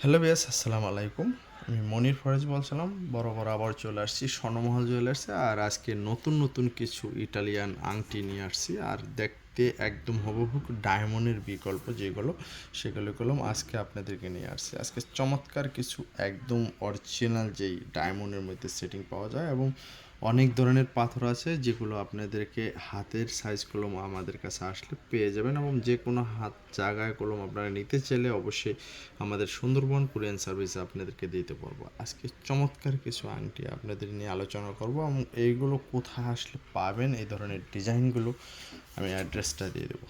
Hello বিয়াস আসসালামু আলাইকুম। আমি মনির ফরেজ বলছিলাম, বড় বড় আবার চলে আসছি স্বর্ণমহল জুয়েলার্সে আর আজকে নতুন নতুন কিছু ইটালিয়ান আংটি নিয়ে আসছি, আর দেখতে একদম হবহুক ডায়মন্ডের বিকল্প যেগুলো, সেগুলো কলম আজকে আপনাদেরকে নিয়ে আসছি। আজকে চমৎকার কিছু একদম অরিজিনাল যেই ডায়মন্ডের মধ্যে সেটিং পাওয়া যায় এবং অনেক ধরনের পাথর আছে যেগুলো আপনাদেরকে হাতের সাইজ কলম আমাদের কাছে আসলে পেয়ে যাবেন এবং যে কোনো হাত জায়গায় কলম আপনারা নিতে চাইলে অবশ্যই আমাদের সুন্দরবন কুরিয়ান সার্ভিসে আপনাদেরকে দিতে পারব। আজকে চমৎকার কিছু আংটি আপনাদের নিয়ে আলোচনা করব এবং এইগুলো কোথায় আসলে পাবেন, এই ধরনের ডিজাইনগুলো আমি অ্যাড্রেসটা দিয়ে দেবো।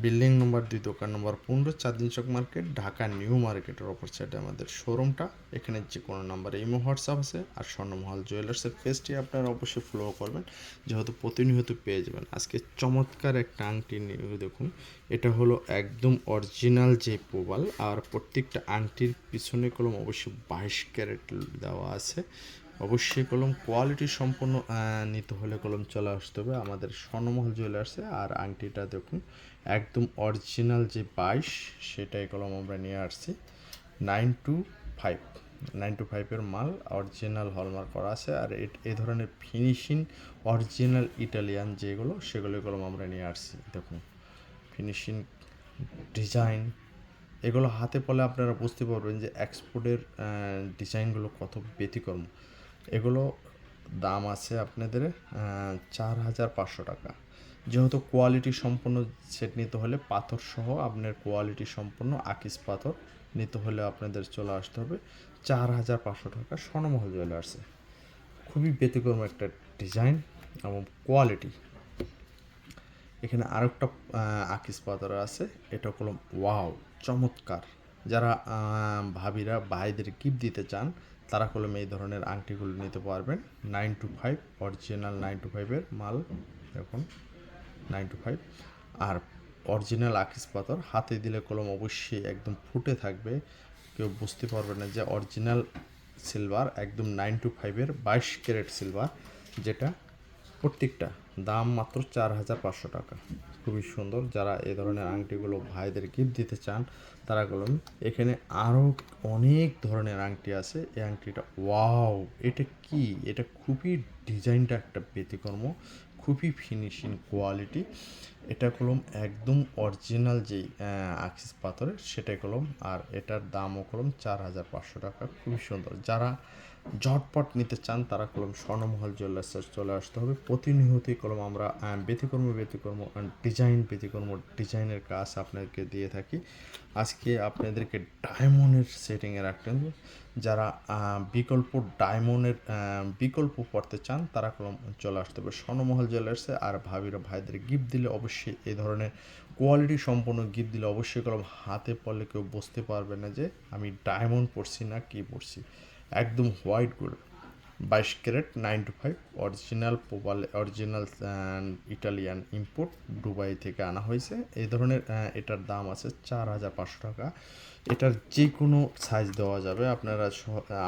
বিল্ডিং নম্বর দুই, দোকান নম্বর পনেরো, চাঁদিন চক মার্কেট, ঢাকা নিউ মার্কেটের অপর সাইডে আমাদের শোরুমটা এখানে যে কোনো নাম্বারে ইমো হোয়াটসঅ্যাপ আছে আর স্বর্ণমহল জুয়েলার্সের পেজটি আপনারা অবশ্যই ফলো করবেন। যেহেতু প্রতিনিয়ত পেয়ে যাবেন। আজকে চমৎকার একটা আংটি নিয়ে দেখুন। এটা হলো একদম অরিজিনাল যে পোবাল আর প্রত্যেকটা আংটির পিছনে কলম অবশ্যই বাইশ ক্যারেট দেওয়া আছে। অবশ্যই কলম কোয়ালিটি সম্পন্ন নিতে হলে কলম চলে আসতে হবে। আমাদের স্বর্ণমহল জুয়েলার্সে আর আংটিটা দেখুন, একদম অরিজিনাল যে বাইশ, সেটাই কলম আমরা নিয়ে আসছি। Nine two five nine two ফাইভের মাল অরিজিনাল হলমার্ক করা আছে। আর এ- ধরনের ফিনিশিং অরিজিনাল ইটালিয়ান যেগুলো সেগুলো কলম আমরা নিয়ে আসছি। দেখুন ফিনিশিং ডিজাইন এগুলো হাতে পলে আপনারা বুঝতে পারবেন যে এক্সপোর্টের ডিজাইনগুলো কত ব্যতিক্রম। এগুলো দাম আছে আপনাদের চার হাজার পাঁচশো টাকা। যেহেতু কোয়ালিটি সম্পন্ন সেট নিতে হলে পাথর সহ আপনার কোয়ালিটি সম্পন্ন আকিস পাথর নিতে হলে আপনাদের চলে আসতে হবে চার হাজার পাঁচশো টাকা স্বর্ণমহল জুয়েলার্সে খুবই ব্যতিক্রম একটা ডিজাইন এবং কোয়ালিটি এখানে আরেকটা আকিস পাথর আছে, এটা হলো ওয়াও চমৎকার। যারা ভাবিরা, ভাইদের গিফট দিতে চান তারা কলমে এই ধরনের আংটিগুলো নিতে পারবেন। Nine two five original nine two ফাইভের মাল এখন নাইন টু ফাইভ আর অরিজিনাল আকিস পাথর, হাতে দিলে কলম অবশ্যই একদম ফুটে থাকবে। কেউ বুঝতে পারবে না যে অরিজিনাল সিলভার একদম নাইন টু ফাইভের বাইশ ক্যারেট সিলভার যেটা প্রত্যেকটা। দাম মাত্র চার হাজার পাঁচশো টাকা। খুবই সুন্দর। যারা এ ধরনের আংটিগুলো ভাইদের গিফট দিতে চান, তারা বলুন, এখানে আরও অনেক ধরনের আংটি আছে। এই আংটিটা, ওয়াও! এটা কি? এটা খুবই ডিজাইনটা একটা ব্যতিকর্ম। খুবই ফিনিশিং কোয়ালিটি এটা কলম একদম অরিজিনাল যেই আক্সিস পাথরের, সেটাই কলম। আর এটার দামও কলম চার হাজার পাঁচশো টাকা। খুবই সুন্দর। যারা ঝটপট নিতে চান, তারা কলম স্বর্ণমহল জুয়েলার্সে চলে আসতে হবে। প্রতিনিয়তই কলম আমরা ব্যতিকর্ম ব্যতিকর্ম ডিজাইন ব্যতিকর্ম ডিজাইনের কাজ আপনাদেরকে দিয়ে থাকি। আজকে আপনাদেরকে ডায়মন্ডের সেটিংয়ে রাখতেন যারা বিকল্প ডায়মন্ডের বিকল্প পড়তে চান, তারা কলম চলে আসতে হবে। স্বর্ণমহল জুয়েলার্সে আর ভাবিরা, ভাইদের গিফট দিলে অবশ্যই এই ধরনের কোয়ালিটি সম্পন্ন গিফট দিলে অবশ্যই কলম হাতে পড়লে কেউ বুঝতে পারবে না যে আমি ডায়মন্ড পড়ছি না কি পড়ছি একদম হোয়াইট গোল্ড বাইশ carat, nine two five original পোবাল original Italian import Dubai থেকে আনা হয়েছে। এই ধরনের এটার দাম আছে চার হাজার পাঁচশো টাকা। এটার যে কোনো সাইজ দেওয়া যাবে আপনারা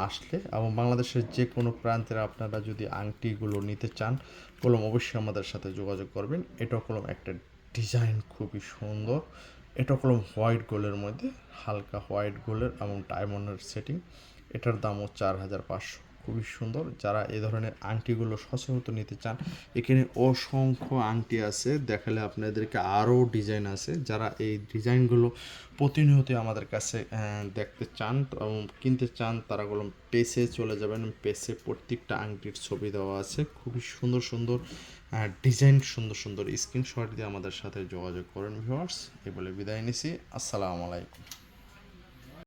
আসলে এবং বাংলাদেশের যে কোনো প্রান্তের আপনারা যদি আংটিগুলো নিতে চান, কলম অবশ্যই আমাদের সাথে যোগাযোগ করবেন। এটা কলম একটা ডিজাইন খুবই সুন্দর। এটা কলম হোয়াইট গোলের মধ্যে, হালকা হোয়াইট গোলের এবং ডায়মন্ডের সেটিং এটার দামও চার হাজার পাঁচশো। খুবই সুন্দর। যারা এই ধরনের আংটিগুলো সচরাচর নিতে চান, এখানে অসংখ্য আংটি আছে। দেখালে আপনাদেরকে আরও ডিজাইন আছে। যারা এই ডিজাইনগুলো প্রতিনিয়ত আমাদের কাছে দেখতে চান কিনতে চান, তারা তারাগুলো পেসে চলে যাবেন। পেসে প্রত্যেকটা আংটির ছবি দেওয়া আছে। খুবই সুন্দর সুন্দর ডিজাইন সুন্দর সুন্দর। স্ক্রিনশট দিয়ে আমাদের সাথে যোগাযোগ করেন ভিউয়ার্স। এই বলে বিদায় নিছি। আসসালামু আলাইকুম।